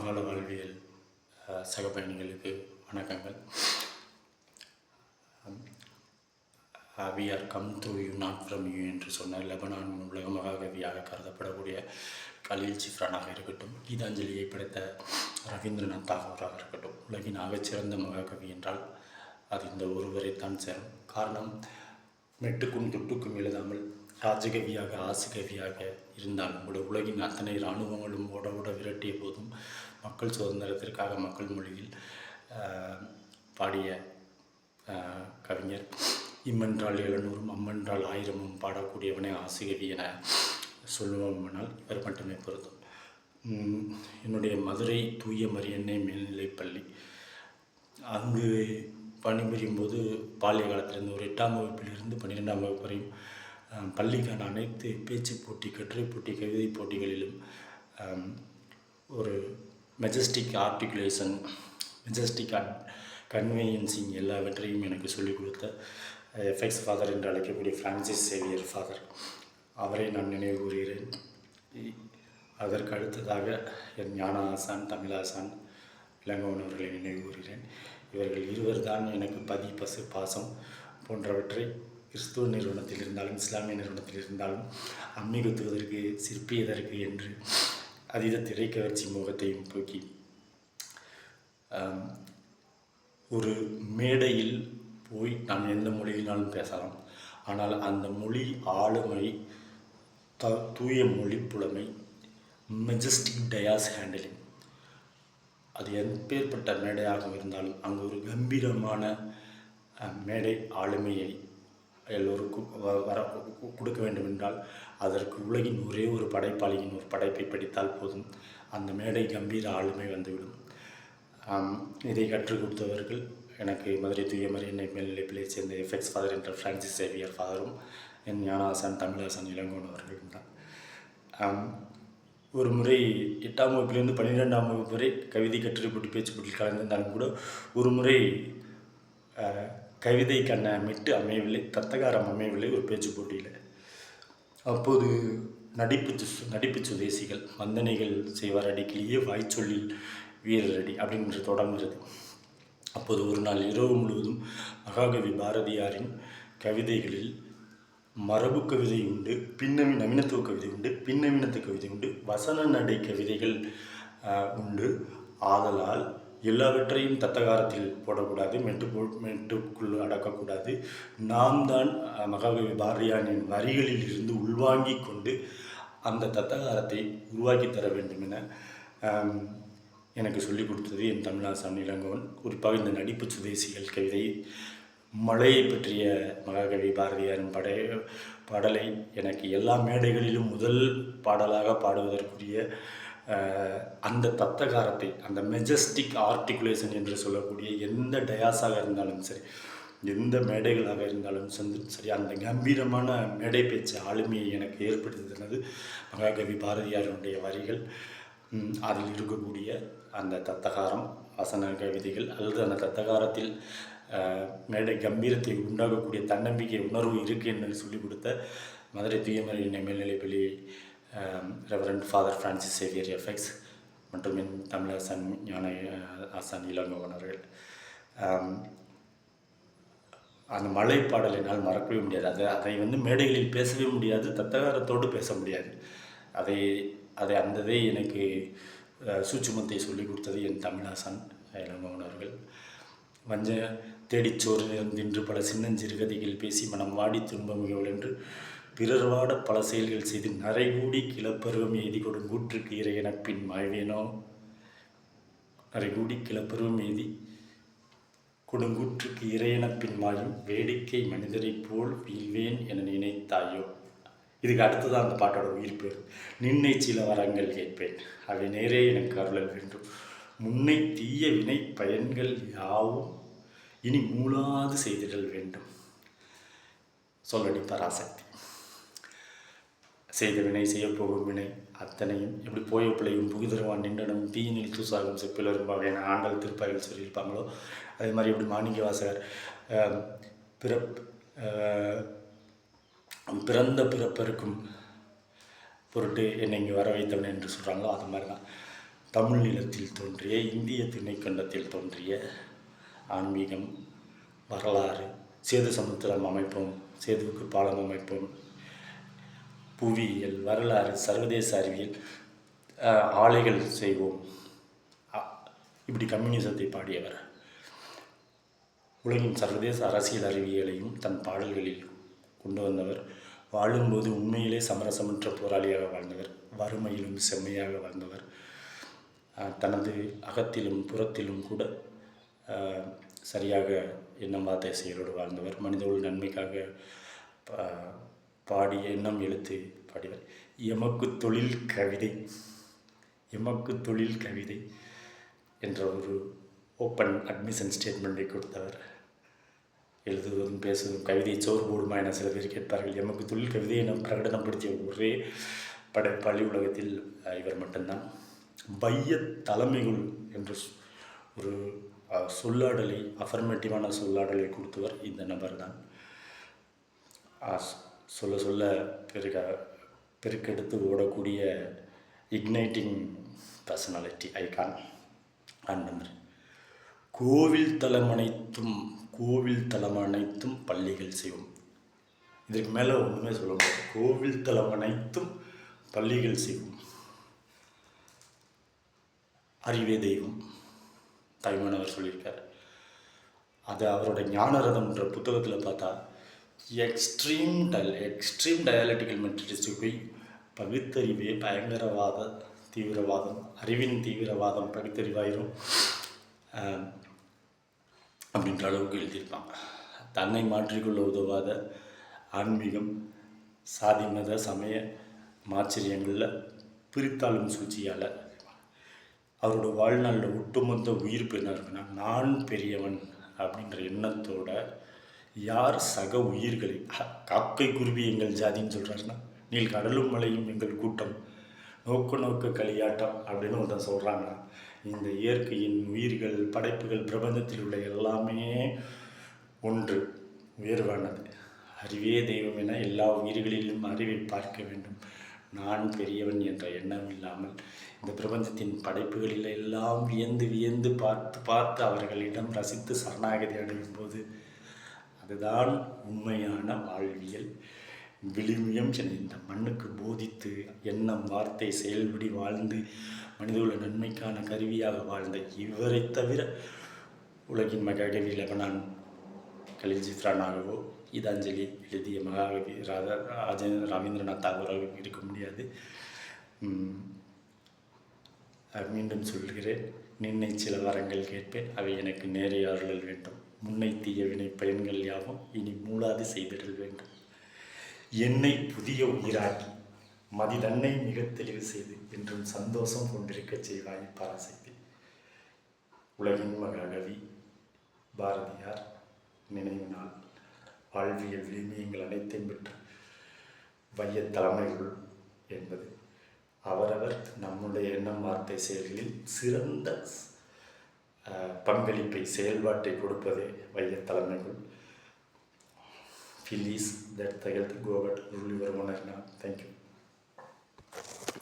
சமகால வாழ்வியல் அஹ், சக பயணிகளுக்கு வணக்கங்கள். We are come to you not from you என்று சொன்ன லெபனான் உலக மகாகவியாக கருதப்படக்கூடிய கலீல் சிஃப்ரானாக இருக்கட்டும் கீதாஞ்சலியை படைத்த ரவீந்திரநாத் தாகூராக இருக்கட்டும் உலகின் ஆகச்சிறந்த மகாகவி என்றால் அது இந்த ஒருவரைத்தான் சேரும். காரணம் மெட்டுக்கும் துட்டுக்கும் எழுதாமல் ராஜகவியாக ஆசுகவியாக இருந்தாலும் கூட உலகின் அத்தனை இராணுவங்களும் ஓட ஓட விரட்டிய போதும் மக்கள் சுதந்திரத்திற்காக மக்கள் மொழியில் பாடிய கவிஞர். இம்மென்றால் எழுநூறும் அம்மென்றால் ஆயிரமும் பாடக்கூடியவனே ஆசிரியர் என சொல்லுவோம்னால் இவர் மட்டுமே பொருந்தும். என்னுடைய மதுரை தூய மரியன்னை மேல்நிலைப்பள்ளி அங்கு பணிபுரியும் போது பால்ய காலத்திலிருந்து ஒரு எட்டாம் வகுப்பிலிருந்து பன்னிரெண்டாம் வகுப்பு வரையும் பள்ளிக்கான அனைத்து பேச்சு போட்டி கட்டுரை போட்டி கவிதை போட்டிகளிலும் ஒரு majestic articulation majestic at convincing எல்லாவற்றையும் எனக்கு சொல்லிக் கொடுத்த எஃப்எக்ஸ் ஃபாதர் என்று அழைக்கக்கூடிய ஃப்ரான்சிஸ் சேவியர் ஃபாதர் அவரை நான் நினைவு கூறுகிறேன். அதற்கு அடுத்ததாக என் ஞான ஆசான் தமிழாசான் இளங்கோவன் அவர்களை நினைவு கூறுகிறேன். இவர்கள் இருவர் தான் எனக்கு பதி பசு பாசம் போன்றவற்றை கிறிஸ்துவ நிறுவனத்தில் இருந்தாலும் இஸ்லாமிய நிறுவனத்தில் இருந்தாலும் அம்மி குத்துவதற்கு சிற்பி எதற்கு என்று அதீத திரைக்கவர்ச்சி முகத்தையும் போக்கி ஒரு மேடையில் போய் நாம் எந்த மொழியினாலும் பேசலாம். ஆனால் அந்த மொழி ஆளுமை த தூய மொழி புலமை மெஜஸ்டிக் டயாஸ் ஹேண்டிலிங் அது எப்பேற்பட்ட மேடையாக இருந்தாலும் அங்கு ஒரு கம்பீரமான மேடை ஆளுமையை எல்லோருக்கும் வ- வர கொடுக்க வேண்டும் என்றால் அதற்கு உலகின் ஒரே ஒரு படைப்பாளியின் ஒரு படைப்பை படித்தால் போதும். அந்த மேடை கம்பீர ஆளுமை வந்துவிடும். இதை கற்றுக் கொடுத்தவர்கள் எனக்கு மதுரை தூய என்னை மேல்நிலைப்பிலே சேர்ந்த எஃப்எக்ஸ் ஃபாதர் என்ற ஃப்ரான்சிஸ் சேவியர் ஃபாதரும் என் ஞானாசன் தமிழாசன் இளங்கோன் அவர்களும் தான். ஒரு முறை எட்டாம் வகுப்பிலிருந்து பன்னிரெண்டாம் வகுப்பு வரை கவிதை கட்டுரை போட்டி பேச்சு போட்டியில் கலந்திருந்தாலும் கூட ஒரு முறை கவிதைக்கான மெட்டு அமையவில்லை தத்தகாரம் அமையவில்லை ஒரு பேச்சு போட்டியில். அப்போது நடிப்பு சு- நடிப்பு சுதேசிகள் வந்தனைகள் செய்வார் அடிக்கிலேயே வாய்ச்சொல்லில் வீரரடி அப்படின்ற தொடங்குகிறது அப்போது ஒரு நாள் இரவு முழுவதும் மகாகவி பாரதியாரின் கவிதைகளில் மரபு கவிதை உண்டு பின்னவி நவீனத்துவ கவிதை உண்டு பின்னவீனத்து கவிதை உண்டு வசன நடை கவிதைகள் உண்டு. ஆதலால் எல்லாவற்றையும் தத்தகாரத்தில் போடக்கூடாது மெட்டு போ மெட்டுக்குள் அடக்கக்கூடாது. நாம் தான் மகாகவி பாரதியாரின் வரிகளில் இருந்து உள்வாங்கிக் கொண்டு அந்த தத்தகாரத்தை உருவாக்கி தர வேண்டும் என எனக்கு சொல்லிக் கொடுத்தது என் தமிழாசன் இளங்கோவன். குறிப்பாக இந்த நடிப்பு சுதேசிகள் கவிதை மழையை பற்றிய மகாகவி பாரதியாரின் படை பாடலை எனக்கு எல்லா மேடைகளிலும் முதல் பாடலாக பாடுவதற்குரிய அந்த தத்தகாரத்தை அந்த மெஜஸ்டிக் ஆர்டிகுலேஷன் என்று சொல்லக்கூடிய எந்த டயாஸாக இருந்தாலும் சரி எந்த மேடைகளாக இருந்தாலும் சரி சரி அந்த கம்பீரமான மேடை பேச்சு ஆளுமையை எனக்கு ஏற்படுத்தினது மகாகவி பாரதியாருடைய வரிகள். அதில் இருக்கக்கூடிய அந்த தத்தகாரம் வசன கவிதைகள் அல்லது அந்த தத்தகாரத்தில் மேடை கம்பீரத்தை உண்டாகக்கூடிய தன்னம்பிக்கை உணர்வு இருக்குது என்று சொல்லிக் கொடுத்த மதுரை தூயமரியின் மேல்நிலைப்பள்ளி reverend father Francis Xavier F X மற்றும் என் தமிழாசன் ஞான ஆசான் இளங்கோவன் um, அந்த மலை பாடலை என்னால் மறக்கவே முடியாது. அதை அதை வந்து மேடைகளில் பேசவே முடியாது தத்தகாரத்தோடு பேச முடியாது. அதை அதை அந்ததே எனக்கு சூச்சுமத்தை சூட்சுமத்தை சொல்லிக் கொடுத்தது என் தமிழாசன் இளங்கோவனர்கள் வஞ்ச தேடிச்சோறு தின்று பல சின்னஞ்சிறு கதைகள் பேசி மனம் வாடி துன்பமிகள் என்று பிறர்வாட பல செயல்கள் செய்து நரைகூடி கிளப்பருவம் எய்தி கொடுங்கூற்றுக்கு இறையன பின் வாழ்வேனோ? நரைகூடி கிளப்பருவம் எய்தி கொடுங்கூற்றுக்கு இறையன பின் மாயும் வேடிக்கை மனிதரைப் போல் வீழ்வேன் என நினைத்தாயோ? இதுக்கு அடுத்ததான் அந்த பாட்டோட உயிர் பேர். நின்னை சில வரங்கள் கேட்பேன். அவை நேரே எனக்கு அருளல் வேண்டும். முன்னை தீய வினை பயன்கள் யாவும் இனி மூலாது செய்திடல் வேண்டும். சொல்லடி பராசக்தி செய்த வினை செய்யப்போகும் வினை. அத்தனையும் எப்படி போய பிள்ளையும் புகுதருவான் நின்றனும் தீயினில் தூசாகும் செப்பிலரும் வகையான ஆண்டல் திருப்பாய்கள் சொல்லியிருப்பாங்களோ? அதே மாதிரி எப்படி மாணிக்க வாசகர் பிறப் பிறந்த பிறப்பருக்கும் பொருட்டு என்னை இங்கே வர வைத்தவன் என்று சொல்கிறாங்களோ அது மாதிரி தான் தமிழ் நிலத்தில் தோன்றிய இந்திய திணைக்கண்டத்தில் தோன்றிய ஆன்மீகம் வரலாறு சேது சமுத்திரம் அமைப்போம் சேதுவுக்கு பாலம் அமைப்போம் புவியியல் வரலாறு சர்வதேச அறிவியல் ஆலைகள் செய்வோம். இப்படி கம்யூனிசத்தை பாடியவர். உலகின் சர்வதேச அரசியல் அறிவியலையும் தன் பாடல்களில் கொண்டு வந்தவர். வாழும்போது உண்மையிலே சமரசமற்ற போராளியாக வாழ்ந்தவர். வறுமையிலும் செம்மையாக வாழ்ந்தவர். தனது அகத்திலும் புறத்திலும் கூட சரியாக எண்ணம் வார்த்தை செயலோடு வாழ்ந்தவர். மனிதர்கள் நன்மைக்காக பாடிய எண்ணம் எழுத்து பாடியவர். எமக்கு தொழில் கவிதை எமக்கு தொழில் கவிதை என்ற ஒரு ஓப்பன் அட்மிஷன் ஸ்டேட்மெண்ட்டை கொடுத்தவர். எழுதுவதும் பேசுவதும் கவிதை சோறு போடுமா என சில பேர் கேட்பார்கள். எமக்கு தொழில் கவிதையை நாம் பிரகடனப்படுத்திய ஒரே படைப்பாளி உலகத்தில் இவர் மட்டும்தான். பைய தலைமைகள் என்ற சொ- ஒரு சொல்லாடலை அஃபர்மேட்டிவான சொல்லாடலை கொடுத்தவர் இந்த நபர் தான் சொல்ல சொல்ல பெருக பெருக்கெடுத்து ஓடக்கூடிய இக்னைட்டிங் பர்சனாலிட்டி ஐகான் அந்தனர் கோவில் தலம் அனைத்தும் கோவில் தலம் அனைத்தும் பள்ளிகள் செய்வோம் இதுக்கு மேலே ஒன்றுமே சொல்ல முடியாது. கோவில் தலம் அனைத்தும் பள்ளிகள் செய்வோம் அறிவே தெய்வம் தாய்மானவர் சொல்லியிருக்கார். அது அவரோட ஞானரதம்ன்ற புத்தகத்தில் பார்த்தா extreme dull extreme dialectical materialist பகுத்தறிவே பயங்கரவாத தீவிரவாதம் அறிவின் தீவிரவாதம் பகுத்தறிவாயிரும். அப்படின்ற அளவுக்கு எழுதியிருப்பாங்க. தன்னை மாற்றிக்கொள்ள உதவாத ஆன்மீகம் சாதி மத சமய மாச்சரியங்களில் பிரித்தாளும் சூழ்ச்சியால் அவரோட வாழ்நாளில் ஒட்டுமொத்த உயிர்ப்பு என்ன இருக்குன்னா நான் பெரியவன் அப்படின்ற எண்ணத்தோட யார் சக உயிர்களை? காக்கை குருவி எங்கள் ஜாதின்னு சொல்கிறாருன்னா நீல் கடலும் மலையும் எங்கள் கூட்டம். நோக்க நோக்க களியாட்டம் அப்படின்னு ஒருத்தன் சொல்கிறாங்கன்னா இந்த இயற்கையின் உயிர்கள் படைப்புகள் பிரபஞ்சத்தில் உள்ள எல்லாமே ஒன்று உயர்வானது அறிவே தெய்வம் என எல்லா உயிர்களிலும் அறிவை பார்க்க வேண்டும். நான் பெரியவன் என்ற எண்ணம் இல்லாமல் இந்த பிரபஞ்சத்தின் படைப்புகளில் எல்லாம் வியந்து வியந்து பார்த்து பார்த்து அவர்களிடம் ரசித்து சரணாகதி அடையும் போது அதுதான் உண்மையான வாழ்வியல். விழுமியம் சென்னை இந்த மண்ணுக்கு போதித்து எண்ணம் வார்த்தை செயல்படி வாழ்ந்து மனிதகுல நன்மைக்கான கருவியாக வாழ்ந்த இவரை தவிர உலகின் மகாகவி லெபனான் கலில் ஜித்ரானாகவோ கீதாஞ்சலி எழுதிய மகாகவி ராதா ராஜேந்திர ரவீந்திரநாத் தாகூராக இருக்க முடியாது. மீண்டும் சொல்கிறேன். நின்னை சில வரங்கள் கேட்பேன். அவை எனக்கு நேரே அருளல் வேண்டும். முன்னை தீயவினை பயன்கள் யாவும் இனி மூளாது செய்திடல் வேண்டும். என்னை புதிய உயிராக்கி மதி தன்னை மிக தெளிவு செய்து என்றும் சந்தோஷம் கொண்டிருக்கச் செய்வாய் பராசக்தி. உலகின் மகவி பாரதியார் நினைவு நாள் வாழ்வியல் விளிமியங்கள் அனைத்தையும் பெற்று வைய தலைமைகள் என்பது அவரவர் நம்முடைய எண்ணம் வார்த்தை செயல்களில் சிறந்த பங்களிப்பை செயல்பாட்டை கொடுப்பதே வைய தலைமைகள் ஃபிலீஸ் that the health கோவட் rule your honour thank you